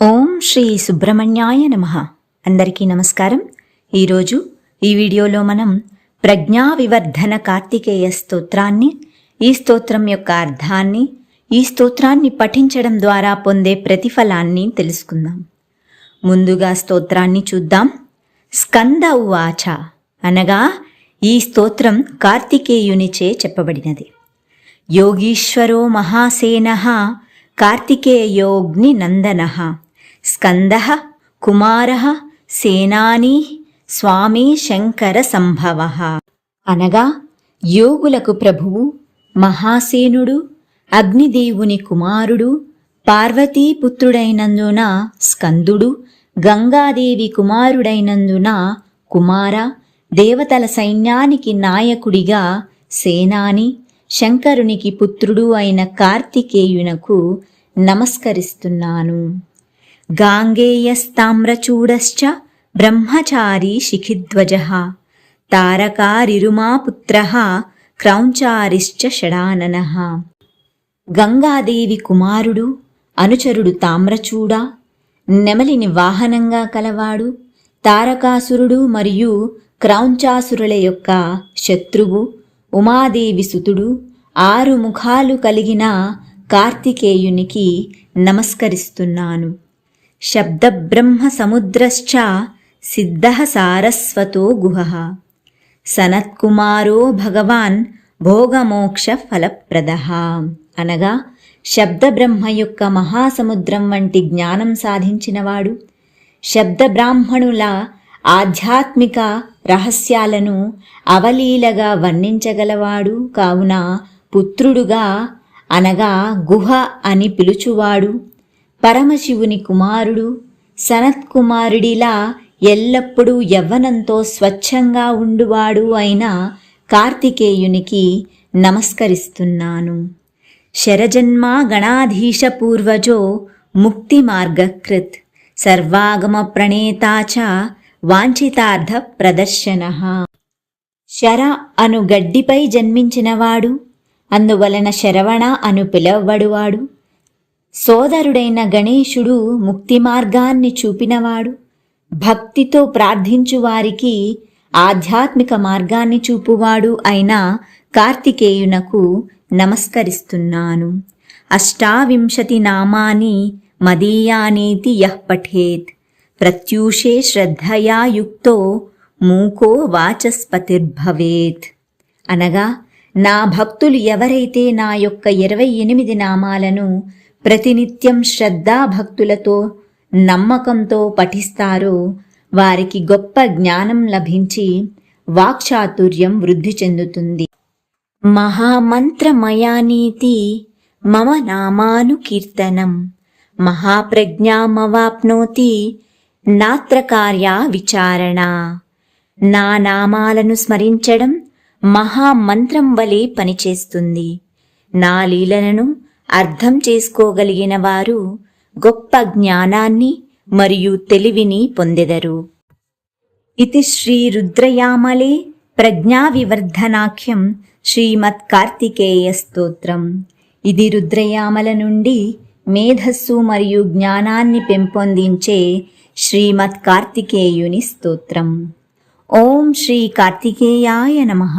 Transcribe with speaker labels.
Speaker 1: ఓం శ్రీ సుబ్రహ్మణ్యాయ నమ. అందరికీ నమస్కారం. ఈరోజు ఈ వీడియోలో మనం ప్రజ్ఞా వివర్ధన కార్తికేయ స్తోత్రాన్ని ఈ స్తోత్రం యొక్క అర్థాన్ని ఈ స్తోత్రాన్ని పఠించడం ద్వారా పొందే ప్రతిఫలాన్ని తెలుసుకుందాం. ముందుగా స్తోత్రాన్ని చూద్దాం. స్కంద ఉవాచ అనగా ఈ స్తోత్రం కార్తికేయునిచే చెప్పబడినది. యోగీశ్వరో మహాసేన కార్తికేయోగ్నినందన స్కంద కుమార సేనానీ స్వామి శంకర సంభవ. అనగా యోగులకు ప్రభువు మహాసేనుడు అగ్నిదేవుని కుమారుడు పార్వతీపుత్రుడైనందున స్కందుడు గంగాదేవి కుమారుడైనందున కుమార దేవతల సైన్యానికి నాయకుడిగా సేనాని శంకరునికి పుత్రుడు అయిన కార్తికేయునకు నమస్కరిస్తున్నాను. గాంగేయస్తామ్రచూడశ్చ బ్రహ్మచారీ శిఖిధ్వజ. తారకారిరుమాపుత్ర క్రౌంచారిశ్చ షడానన. గంగాదేవి కుమారుడు అనుచరుడు తామ్రచూడ నెమలిని వాహనంగా కలవాడు తారకాసురుడు మరియు క్రౌంచాసురుల యొక్క శత్రువు ఉమాదేవి సుతుడు ఆరు ముఖాలు కలిగిన కార్తికేయునికి నమస్కరిస్తున్నాను. శబ్దబ్రహ్మ సముద్రశ్చ సిద్ధ సారస్వతో గుహ. సనత్కుమారో భగవాన్ భోగమోక్ష ఫలప్రద అనగా శబ్దబ్రహ్మ యొక్క మహాసముద్రం వంటి జ్ఞానం సాధించినవాడు శబ్దబ్రాహ్మణుల ఆధ్యాత్మిక రహస్యాలను అవలీలగా వర్ణించగలవాడు కావున పుత్రుడుగా అనగా గుహ అని పిలుచువాడు పరమశివుని కుమారుడు సనత్కుమారుడిలా ఎల్లప్పుడూ యవ్వనంతో స్వచ్ఛంగా ఉండువాడు అయిన కార్తికేయునికి నమస్కరిస్తున్నాను. శరజన్మా గణాధీశ పూర్వజో ముక్తి మార్గకృత్. సర్వాగమ ప్రణేతాచ వాంఛితార్థ ప్రదర్శన. శర అను గడ్డిపై జన్మించినవాడు అందువలన శరవణ అను పిలవబడువాడు. సోదరుడైన గణేశుడు ముక్తి మార్గాన్ని చూపినవాడు. భక్తితో ప్రార్థించువారికి ఆధ్యాత్మిక మార్గాన్ని చూపువాడు అయిన కార్తికేయునకు నమస్కరిస్తున్నాను. అష్టావింశతి నామాని మదీయానేతి యః పఠేత్. ప్రత్యూషే శ్రద్ధయా యుక్తో మూకో వాచస్పతిర్భవేత్. అనగా నా భక్తులు ఎవరైతే నా యొక్క ఇరవై ఎనిమిది నామాలను ప్రతినిత్యం శ్రద్ధాభక్తులతో నమ్మకంతో పఠిస్తారో. వారికి గొప్ప జ్ఞానం లభించి వాక్చాతుర్యం వృద్ధి చెందుతుంది. మహామంత్రమయానీతి మమ నామానుకీర్తనం. మహాప్రజ్ఞామవాప్నోతి నాత్రకార్యా విచారణ. నా నామాలను స్మరించడం మహామంత్రం వలె పనిచేస్తుంది. నా లీలలను అర్థం చేసుకోగలిగిన వారు గొప్ప జ్ఞానాన్ని మరియు తెలివిని పొందెదరు. ఇది శ్రీ రుద్రయామలే ప్రజ్ఞావివర్ధనాఖ్యం శ్రీమత్ కార్తికేయ స్తోత్రం. ఇది రుద్రయామల నుండి మేధస్సు మరియు జ్ఞానాన్ని పెంపొందించే శ్రీమత్ కార్తికేయుని స్తోత్రం. ఓం శ్రీ కార్తికేయాయ నమః.